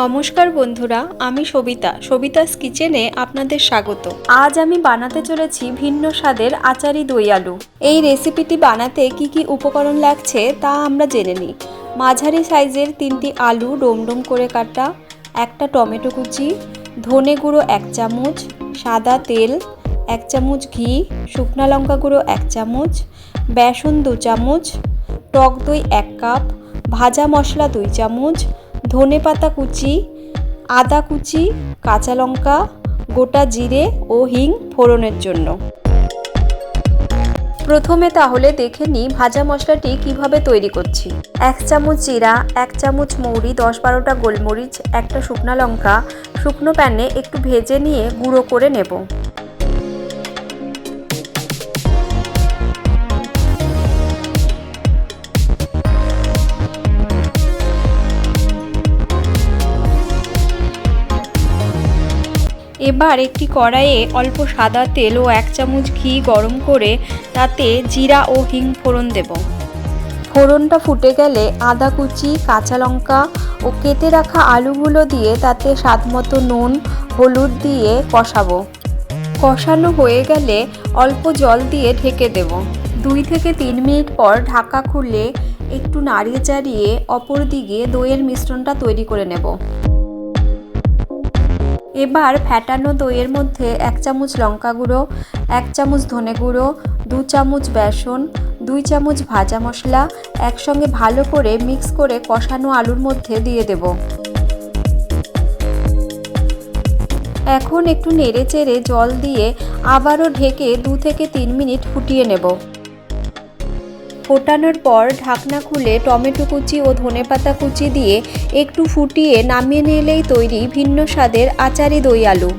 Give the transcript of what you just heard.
নমস্কার বন্ধুরা, আমি সবিতা। সবিতাস কিচেনে আপনাদের স্বাগত। আজ আমি বানাতে চলেছি ভিন্ন স্বাদের আচারি দই আলু। এই রেসিপিটি বানাতে কি কি উপকরণ লাগছে তা আমরা জেনে নিই। মাঝারি সাইজের তিনটি আলু ডোমডোম করে কাটা, একটা টমেটো কুচি, ধনে গুঁড়ো এক চামচ, সাদা তেল, এক চামচ ঘি, শুকনা লঙ্কা গুঁড়ো এক চামচ, বেসন দু চামচ, টক দই এক কাপ, ভাজা মশলা দুই চামচ ধনে পাতা কুচি, আদা কুচি, কাঁচা লঙ্কা, গোটা জিরে ও হিং ফোড়নের জন্য। প্রথমে তাহলে দেখে নিই ভাজা মশলাটি কীভাবে তৈরি করছি। এক চামচ জিরা, এক চামচ মৌরি, দশ বারোটা গোলমরিচ, একটা শুকনো লঙ্কা, শুকনো প্যানে একটু ভেজে নিয়ে গুঁড়ো করে নেব। এবার একটি কড়াইয়ে অল্প সাদা তেল ও এক চামচ ঘি গরম করে তাতে জিরা ও হিং ফোড়ন দেব। ফোড়নটা ফুটে গেলে আদা কুচি, কাঁচা লঙ্কা ও কেটে রাখা আলুগুলো দিয়ে তাতে স্বাদ মতো নুন, হলুদ দিয়ে কষাবো। কষানো হয়ে গেলে অল্প জল দিয়ে ঢেকে দেব। দুই থেকে তিন মিনিট পর ঢাকা খুলে একটু নাড়িয়ে চাড়িয়ে অপর দিকে দইয়ের মিশ্রণটা তৈরি করে নেব। এবার ফ্যাটানো দইয়ের মধ্যে এক চামচ লঙ্কা গুঁড়ো, এক চামচ ধনে গুঁড়ো, দু চামচ বেসন, দুই চামচ ভাজা মশলা একসঙ্গে ভালো করে মিক্স করে কষানো আলুর মধ্যে দিয়ে দেব। এখন একটু নেড়ে চেড়ে জল দিয়ে আবারও ঢেকে দু থেকে তিন মিনিট ফুটিয়ে নেব। ফোটানোর পর ঢাকনা খুলে টমেটো কুচি ও ধনেপাতা কুচি দিয়ে একটু ফুটিয়ে নামিয়ে নিলেই তৈরি ভিন্ন স্বাদের আচারি দই আলু।